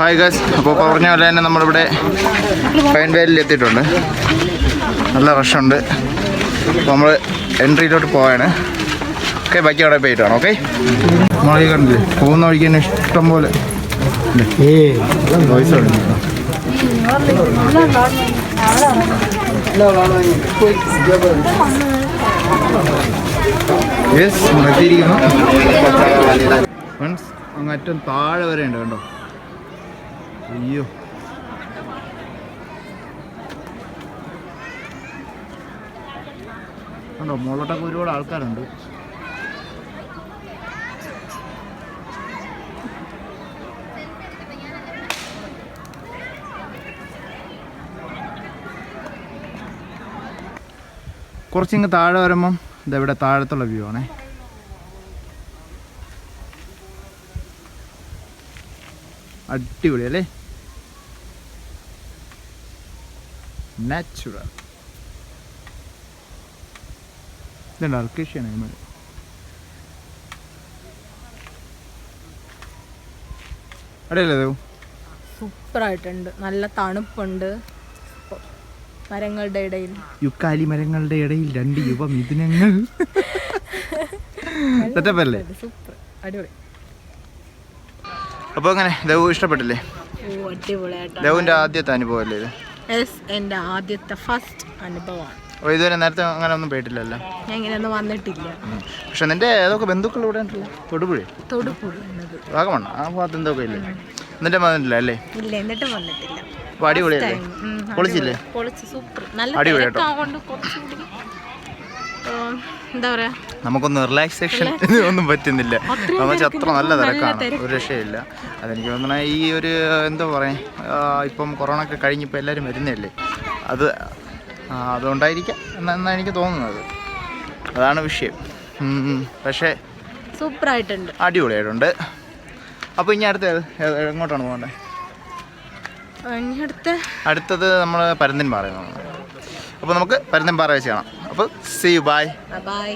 Hi guess അപ്പോൾ പറഞ്ഞ പോലെ തന്നെ നമ്മളിവിടെ പൈൻ വേലിൽ എത്തിയിട്ടുണ്ട്. നല്ല റഷുണ്ട് അപ്പോൾ നമ്മൾ എൻട്രിയിലോട്ട് പോവാണ്. ഓക്കെ ബാക്കി അവിടെ പോയിട്ടാണ് ഓക്കെ നമ്മളീ കണ്ടില്ലേ പോകുന്ന വഴിക്ക് തന്നെ ഇഷ്ടം പോലെ വോയിസ് യെസ് അങ്ങ് അറ്റം താഴെ വരെ ഉണ്ട് കണ്ടോ? അയ്യോ. ണ്ടോ മുകളിലോട്ടൊക്കെ ഒരുപാട് ആൾക്കാരുണ്ട്. കുറച്ചിങ്ങ് താഴെ വരുമ്പം ഇതെവിടെ താഴത്തുള്ള വ്യൂ ആണേ. അടിപൊളി അല്ലേ? നാച്ചുറൽ ഇതുണ്ട് അർക്കേഷ്യാണ് അതിന്മേൽ അടിയല്ലേ ദേവ് സൂപ്പറായിട്ടുണ്ട്. നല്ല തണുപ്പുണ്ട്. മരങ്ങളുടെ ഇടയിൽ. യുക്കാലി മരങ്ങളുടെ ഇടയിൽ രണ്ട് യുവ മിഥുനങ്ങൾ സെറ്റപ്പല്ലേ സൂപ്പർ. അടിപൊളി. അപ്പോൾ അങ്ങനെ ദേവു ഇഷ്ടപ്പെട്ടില്ലേ? ദേവുവിന്റെ ആദ്യത്തെ അനുഭവം അല്ലേ ഇത്? യെസ് എന്റെ ആദ്യത്തെ ഫസ്റ്റ് അനുഭവമാണ്. അപ്പോൾ ഇതുവരെ നേരത്തെ അങ്ങനെ ഒന്നും പോയിട്ടില്ലല്ലോ? ഞാൻ ഇങ്ങനെയൊന്നും വന്നിട്ടില്ല. പക്ഷെ നിന്റെ ഏതൊക്കെ ബന്ധുക്കൾ ഇവിടെ ഉണ്ടല്ലോ? തൊടുപുഴ? തൊടുപുഴ എന്നത്. വാഗമണ്ണ. ആ ഭാഗത്ത് എന്തൊക്കെ ഇല്ലേ? എന്നിട്ട് വന്നിട്ടില്ല അല്ലേ? ഇല്ല എന്നിട്ടും വന്നിട്ടില്ല. അപ്പോൾ അടിപൊളിയല്ലേ? പൊളിച്ചില്ലേ. പൊളിച്ച് സൂപ്പർ നല്ല അടിപൊളി കേട്ടോ. തിരക്കാകൊണ്ട് കുറച്ചുകൂടി എന്താ പറയാ? നമുക്കൊന്ന് റിലാക്സേഷൻ ഒന്നും പറ്റുന്നില്ല. നമുക്ക് അത്ര നല്ല തിരക്കാണ്. തിരക്ക്. ഒരു രക്ഷയില്ല. അതെനിക്ക് തോന്നണ ഈ ഒരു എന്താ പറയുക ഇപ്പം കൊറോണ ഒക്കെ കഴിഞ്ഞിപ്പോൾ എല്ലാവരും വരുന്നതല്ലേ? അത് അതുകൊണ്ടായിരിക്കാം എന്നാ എന്നാണ് എനിക്ക് തോന്നുന്നത്. അതാണ് വിഷയം. പക്ഷേ സൂപ്പറായിട്ടുണ്ട്. അടിപൊളിയായിട്ടുണ്ട്. അപ്പോൾ ഇനി അടുത്ത എങ്ങോട്ടാണ് പോകേണ്ടത് അടുത്തത് നമ്മൾ പരന്തൻപാറ അപ്പോൾ നമുക്ക് പരന്തൻപാറ വെച്ച് കാണാം. അപ്പോൾ സി ബൈ ബൈ